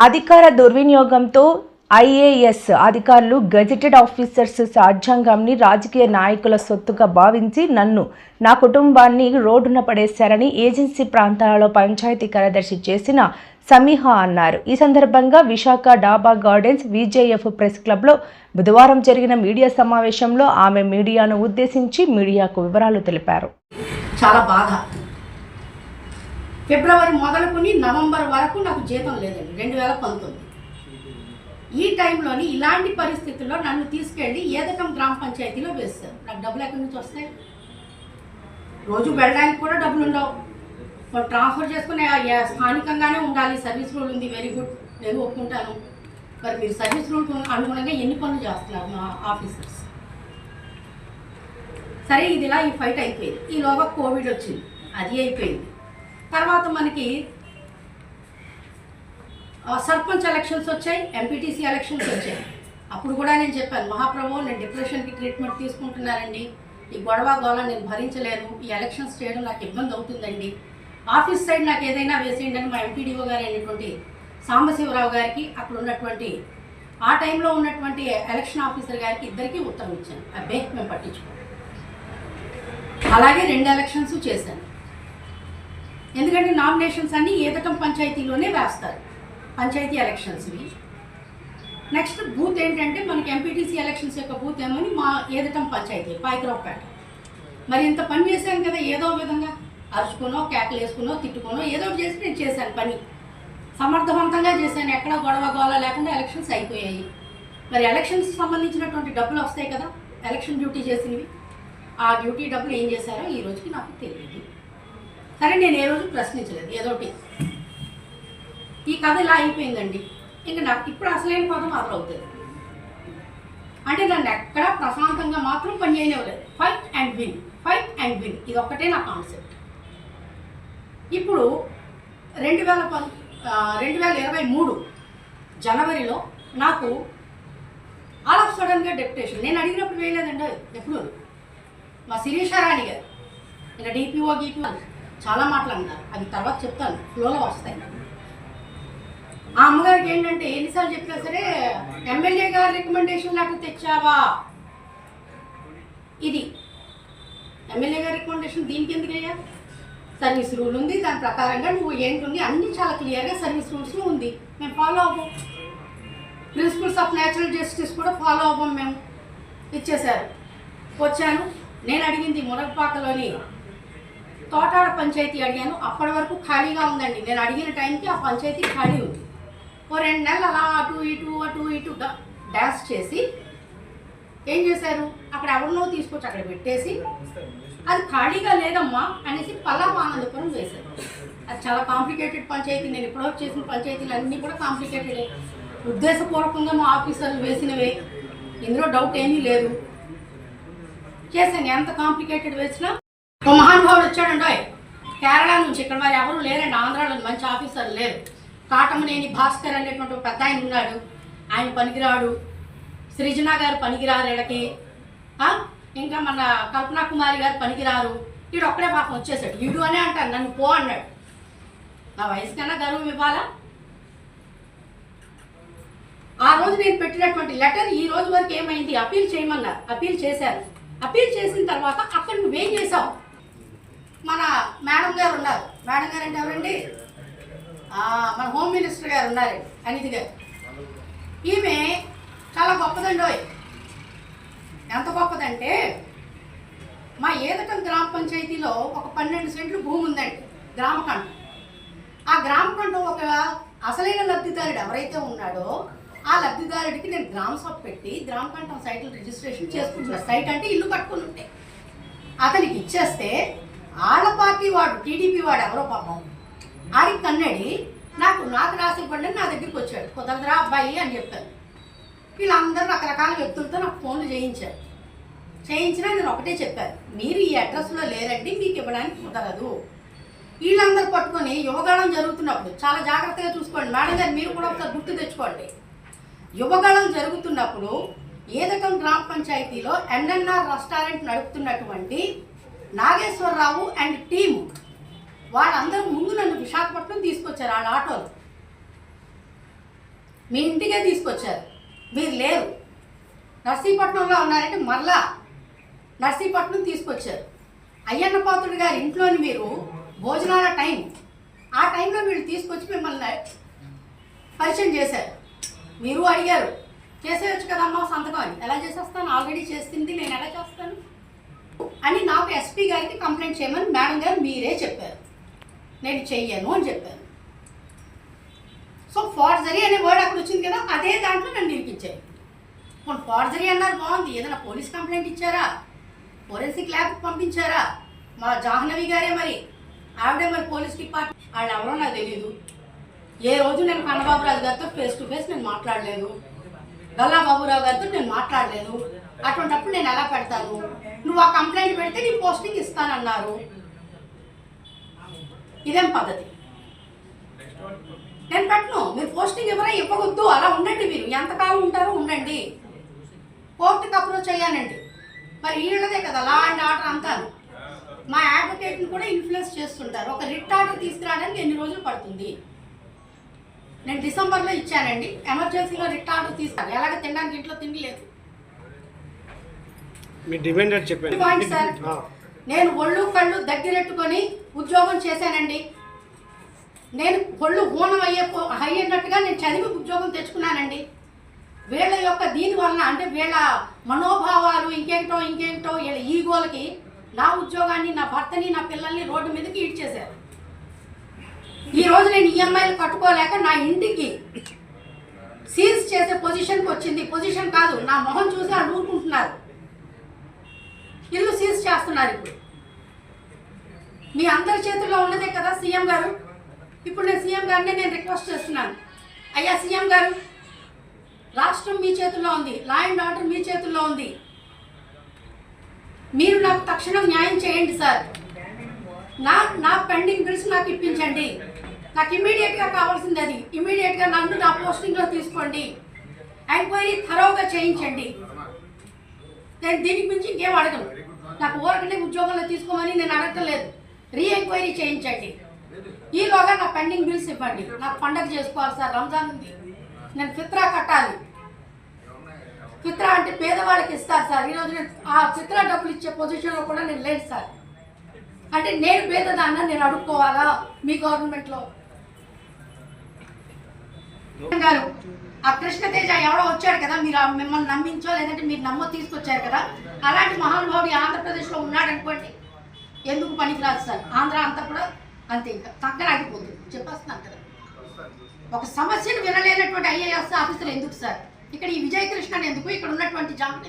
అధికార దుర్వినియోగంతో ఐఏఎస్ అధికారులు గెజిటెడ్ ఆఫీసర్స్ రాజ్యాంగంని రాజకీయ నాయకుల సొత్తుగా భావించి నన్ను నా కుటుంబాన్ని రోడ్డున పడేశారని ఏజెన్సీ ప్రాంతాలలో పంచాయతీ కార్యదర్శి చేసిన సమీహ అన్నారు. ఈ సందర్భంగా విశాఖ డాబా గార్డెన్స్ విజేఎఫ్ ప్రెస్ క్లబ్లో బుధవారం జరిగిన మీడియా సమావేశంలో ఆమె మీడియాను ఉద్దేశించి మీడియాకు వివరాలు తెలిపారు. చాలా బాధ. ఫిబ్రవరి మొదలుకుని నవంబర్ వరకు నాకు జీతం లేదండి రెండు వేల పంతొమ్మిది. ఈ టైంలోని ఇలాంటి పరిస్థితుల్లో నన్ను తీసుకెళ్ళి ఏదకం గ్రామ పంచాయతీలో వేస్తారు. నాకు డబ్బులు ఎక్కడి నుంచి వస్తాయి? రోజు వెళ్ళడానికి కూడా డబ్బులు ఉండవు. మనం ట్రాన్స్ఫర్ చేసుకునే యా- స్థానికంగానే ఉండాలి సర్వీస్ రూల్ ఉంది వెరీ గుడ్ నేను ఒప్పుకుంటాను. మరి మీరు సర్వీస్ రూల్ అనుగుణంగా ఎన్ని పనులు చేస్తున్నారు మా ఆఫీసర్స్? సరే ఇది ఇలా ఈ ఫైట్ అయిపోయింది. ఈలోగా కోవిడ్ వచ్చింది. అది అయిపోయింది. తర్వాత మనకి సర్పంచ్ ఎలక్షన్స్ వచ్చాయి ఎంపీటీసీ ఎలక్షన్స్ వచ్చాయి. అప్పుడు కూడా నేను చెప్పాను మహాప్రభు నేను డిప్రెషన్కి ట్రీట్మెంట్ తీసుకుంటున్నానండి. ఈ గొడవ గోళ నేను భరించలేను. ఈ ఎలక్షన్స్ చేయడం నాకు ఇబ్బంది అవుతుందండి. ఆఫీస్ సైడ్ నాకు ఏదైనా వేసేయండి అని మా ఎంపీడీఓ గారు అయినటువంటి సాంబశివరావు గారికి అక్కడ ఉన్నటువంటి ఆ టైంలో ఉన్నటువంటి ఎలక్షన్ ఆఫీసర్ గారికి ఇద్దరికీ ఉత్తరం ఇచ్చాను. అబ్బే మేము పట్టించుకోం అలాగే రెండు ఎలక్షన్స్ చేశాను. ఎందుకంటే నామినేషన్స్ అన్నీ ఏదకం పంచాయతీలోనే వేస్తారు. పంచాయతీ ఎలక్షన్స్వి. నెక్స్ట్ బూత్ ఏంటంటే మనకి ఎంపీటీసీ ఎలక్షన్స్ యొక్క బూత్ ఏమని మా ఏదటం పంచాయతీ పాయకరావుపేట. మరి ఇంత పని చేశాను కదా ఏదో విధంగా. అరుచుకునో కేకలు వేసుకునో తిట్టుకునో ఏదో చేసి నేను చేశాను పని. సమర్థవంతంగా చేశాను. ఎక్కడ గొడవ గోళ లేకుండా ఎలక్షన్స్ అయిపోయాయి. మరి ఎలక్షన్స్ సంబంధించినటువంటి డబ్బులు వస్తాయి కదా ఎలక్షన్ డ్యూటీ చేసినవి. ఆ డ్యూటీ డబ్బులు ఏం చేశారో ఈ రోజుకి నాకు తెలియదు. సరే నేను ఏ రోజు ప్రశ్నించలేదు ఏదోటి. ఈ కథ ఇలా అయిపోయిందండి. ఇంకా నాకు ఇప్పుడు అసలైన మాత్రం మొదలవుతుంది అంటే నన్ను ఎక్కడా ప్రశాంతంగా మాత్రం పని చేయనివ్వలేదు. Fight and win fight and win ఇది ఒక్కటే నా కాన్సెప్ట్ ఇప్పుడు రెండు వేల పం రెండు వేల ఇరవై మూడు జనవరిలో నాకు ఆల్ ఆఫ్ సడన్గా డెప్యుటేషన్ నేను అడిగినప్పుడు వేయలేదండి ఎప్పుడు? మా శిరీషారాణి గారు. ఇలా డిపిఓ గీపీ చాలా మాటలు అన్నారు అది తర్వాత చెప్తాను. ఫ్లోలో వస్తాయి. ఆ అమ్మగారికి ఏంటంటే ఎన్నిసార్లు చెప్పినా సరే ఎమ్మెల్యే గారి రికమెండేషన్ లేకపోతే తెచ్చావా? ఇది. ఎమ్మెల్యే గారి రికమెండేషన్ దీనికి ఎందుకయ్యా? సర్వీస్ రూల్ ఉంది దాని ప్రకారంగా నువ్వు ఏంటుంది అన్నీ చాలా క్లియర్గా సర్వీస్ రూల్స్లో ఉంది. మేము ఫాలో అవ్వం. ప్రిన్సిపల్స్ ఆఫ్ న్యాచురల్ జస్టిస్ కూడా ఫాలో అవ్వం మేము. ఇచ్చేశారు. వచ్చాను. నేను అడిగింది మునగపాకలోని తోటాడ పంచాయతీ అడిగాను. అప్పటి వరకు ఖాళీగా ఉందండి. నేను అడిగిన టైంకి ఆ పంచాయతీ ఖాళీ ఉంది. ఓ రెండు నెలలు అలా అటు ఇటు అటు ఇటు డాన్స్ చేసి ఏం చేశారు? అక్కడ ఎవరినో తీసుకొచ్చి అక్కడ పెట్టేసి అది ఖాళీగా లేదమ్మా అనేసి పల్లాపు ఆనందపురం వేశారు. అది చాలా కాంప్లికేటెడ్ పంచాయతీ. నేను ఇప్పుడు చేసిన పంచాయతీలు అన్నీ కూడా కాంప్లికేటెడే. ఉద్దేశపూర్వకంగా మా ఆఫీసర్లు వేసినవే. ఇందులో డౌట్ ఏమీ లేదు. చేశాను. ఎంత కాంప్లికేటెడ్ వేసినా ఓ మహానుభావుడు వచ్చాడండి కేరళ నుంచి ఇక్కడ మరి ఎవరు లేరండి ఆంధ్రాలో మంచి ఆఫీసర్లు లేరు. కాటమనేని భాస్కర్ అనేటువంటి పెద్ద ఆయన ఉన్నాడు. ఆయన పనికిరాడు. సృజన గారు పనికిరారు వీళ్ళకి. ఇంకా మన కల్పనా కుమారి గారు పనికిరారు. వీడు ఒక్కడే పాపం వచ్చేసాడు. వీడు అనే అంటారు నన్ను పో అన్నాడు. నా వయసు కన్నా గర్వం ఇవ్వాలా? ఆ రోజు నేను పెట్టినటువంటి లెటర్ ఈ రోజు వరకు ఏమైంది? అపీల్ చేయమన్నారు. అపీల్ చేశారు. అపీల్ చేసిన తర్వాత అక్కడ నువ్వేం చేసావు మన మేడం గారు ఉన్నారు. మేడం గారు అంటే ఎవరండి? మన హోమ్ మినిస్టర్ గారు ఉన్నారు అనితి గారు. ఈమె చాలా గొప్పదండి ఓయ్. ఎంత గొప్పదంటే మా ఏదకం గ్రామ పంచాయతీలో ఒక పన్నెండు సెంట్లు భూమి ఉందండి గ్రామకంఠం ఆ గ్రామకంఠం ఒక అసలైన లబ్ధిదారుడు ఎవరైతే ఉన్నాడో ఆ లబ్ధిదారుడికి నేను గ్రామ సభ పెట్టి గ్రామకంఠం సైట్లు రిజిస్ట్రేషన్ చేసుకుంటున్నాను సైట్ అంటే ఇల్లు కట్టుకుని ఉంటాయి అతనికి ఇచ్చేస్తే ఆళ్ళ పార్టీ వాడు టీడీపీ వాడు ఎవరో పాపం. ఆడికి కన్నడి నాకు నాకు రాసి పడి నా దగ్గరికి వచ్చాడు. కుదరదురా అబ్బాయి అని చెప్పాను వీళ్ళందరూ రకరకాల వ్యక్తులతో నాకు ఫోన్లు చేయించారు. చేయించినా నేను ఒకటే చెప్పాను. మీరు ఈ అడ్రస్లో లేరండి మీకు ఇవ్వడానికి కుదరదు. వీళ్ళందరూ పట్టుకొని యువగాళం జరుగుతున్నప్పుడు చాలా జాగ్రత్తగా చూసుకోండి. మేడం గారు మీరు కూడా ఒకసారి గుర్తు తెచ్చుకోండి. యువగాళం జరుగుతున్నప్పుడు ఏదకం గ్రామ పంచాయతీలో ఎన్ఎన్ఆర్ రెస్టారెంట్ నడుపుతున్నటువంటి నాగేశ్వరరావు అండ్ టీం వాళ్ళందరూ ముందు నన్ను విశాఖపట్నం తీసుకొచ్చారు వాళ్ళ ఆటోలో. మీ ఇంటికే తీసుకొచ్చారు. మీరు లేరు. నర్సీపట్నంలో ఉన్నారంటే మళ్ళా నర్సీపట్నం తీసుకొచ్చారు. అయ్యన్న పాత్రుడు గారి ఇంట్లోని మీరు భోజనాల టైం. ఆ టైంలో వీళ్ళు తీసుకొచ్చి మిమ్మల్ని పరిచయం చేశారు. మీరు అడిగారు. చేసేయచ్చు కదమ్మా సంతకం అని. ఎలా చేసేస్తాను? ఆల్రెడీ చేస్తుంది నేను ఎలా చేస్తాను? అని నాకు ఎస్పీ గారికి కంప్లైంట్ చేయమని మేడం గారు మీరే చెప్పారు. నేను చెయ్యను అని చెప్పాను సో ఫార్జరీ అనే వర్డ్ అక్కడ వచ్చింది కదా అదే దాంట్లో నన్ను నిలిపించారు. మన ఫార్జరీ అన్నారు బాగుంది. ఏదైనా పోలీస్ కంప్లైంట్ ఇచ్చారా? ఫోరెన్సిక్ ల్యాబ్కి పంపించారా? మా జాహ్నవి గారే మరి. ఆవిడే మరి పోలీస్ డిపార్ట్మెంట్ వాళ్ళు ఎవరో నాకు తెలియదు ఏ రోజు నేను కన్నబాబురాజు గారితో ఫేస్ టు ఫేస్ నేను మాట్లాడలేదు. గల్లా బాబురావు గారితో నేను మాట్లాడలేదు. అటువంటప్పుడు నేను ఎలా పెడతాను? నువ్వు ఆ కంప్లైంట్ పెడితే నీ పోస్టింగ్ ఇస్తానన్నారు. ఇదేం పద్ధతి? నేను పెట్టను. మీరు పోస్టింగ్ ఎవరై ఇవ్వవద్దు. అలా ఉండండి మీరు. ఎంతకాలం ఉంటారో ఉండండి. కోర్టుకి అప్రోచ్ అయ్యానండి. మరి వీళ్ళదే కదా. లా అండ్ ఆర్డర్ అంతాను. మా అడ్వకేట్ని కూడా ఇన్ఫ్లుయెన్స్ చేస్తుంటారు. ఒక రిట్ ఆర్డర్ తీసుకురావడానికి ఎన్ని రోజులు పడుతుంది? నేను డిసెంబర్లో ఇచ్చానండి. ఎమర్జెన్సీలో రిట్ ఆర్డర్ తీసుకున్నాను ఎలాగ తినడానికి ఇంట్లో తిండి లేదు. మీ డిమాండ్ ఏంటి చెప్పండి పాయింట్ సార్. ఆ, నేను ఒళ్ళు కళ్ళు దగ్గరెట్టుకొని ఉద్యోగం చేశానండి. నేను ఒళ్ళు హూనం అయ్యే అయ్యేటట్టుగా నేను చదివి ఉద్యోగం తెచ్చుకున్నానండి. వీళ్ళ యొక్క దీని వలన అంటే వీళ్ళ మనోభావాలు ఇంకేంటో ఇంకేంటో వీళ్ళ ఈగోలకి నా ఉద్యోగాన్ని నా భర్తని నా పిల్లల్ని రోడ్డు మీదకి ఈడ్చేశారు. ఈ రోజు నేను ఈఎంఐలు కట్టుకోలేక నా ఇంటికి సీజ్ చేసే పొజిషన్కి వచ్చింది. పొజిషన్ కాదు నా మొహం చూసి వాళ్ళు చేస్తున్నారు ఇప్పుడు. మీ అందరి చేతుల్లో ఉన్నదే కదా సీఎం గారు? ఇప్పుడు నేను సీఎం గారిని నేను రిక్వెస్ట్ చేస్తున్నాను. అయ్యా సీఎం గారు రాష్ట్రం మీ చేతుల్లో ఉంది. లా అండ్ ఆర్డర్ మీ చేతుల్లో ఉంది. మీరు నాకు తక్షణం న్యాయం చేయండి సార్. నా నా పెండింగ్ బిల్స్ నాకు ఇప్పించండి. నాకు ఇమీడియట్గా కావాల్సింది అది. ఇమీడియట్గా నన్ను నా పోస్టింగ్లో తీసుకోండి. ఎంక్వైరీ థరోగా చేయించండి. నేను దీనికి మించి ఇంకేం అడగను. నాకు ఊరకనే ఉద్యోగంలో తీసుకోమని నేను అడగలేదు రీ ఎంక్వైరీ చేయించండి ఈలోగా నా పెండింగ్ బిల్స్ ఇవ్వండి. నాకు పండగ చేసుకోవాలి సార్. రంజాన్ ఉంది. నేను ఫిత్రా కట్టాలి. ఫిత్రా అంటే పేదవాళ్ళకి ఇస్తారు సార్. ఈరోజు నేను ఆ ఫిత్రా డబ్బులు ఇచ్చే పొజిషన్లో కూడా నేను లేదు సార్. అంటే నేను పేదదాన్న నేను అడుక్కోవాలా మీ గవర్నమెంట్లో గారు ఆ కృష్ణతేజ ఎవడో వచ్చాడు కదా మీరు ఆ మిమ్మల్ని నమ్మించో లేదంటే మీరు నమ్మో తీసుకొచ్చారు కదా అలాంటి మహానుభావుడు ఆంధ్రప్రదేశ్లో ఉన్నాడు అనుకోండి. ఎందుకు పనికిరాదు సార్? ఆంధ్ర అంతా కూడా అంతే ఇంకా తగ్గ చెప్పేస్తున్నాను కదా. ఒక సమస్యను వినలేనటువంటి ఐఏఎస్ ఆఫీసర్ ఎందుకు సార్? ఇక్కడ ఈ విజయకృష్ణన్ ఎందుకు? ఇక్కడ ఉన్నటువంటి జాగ్రత్త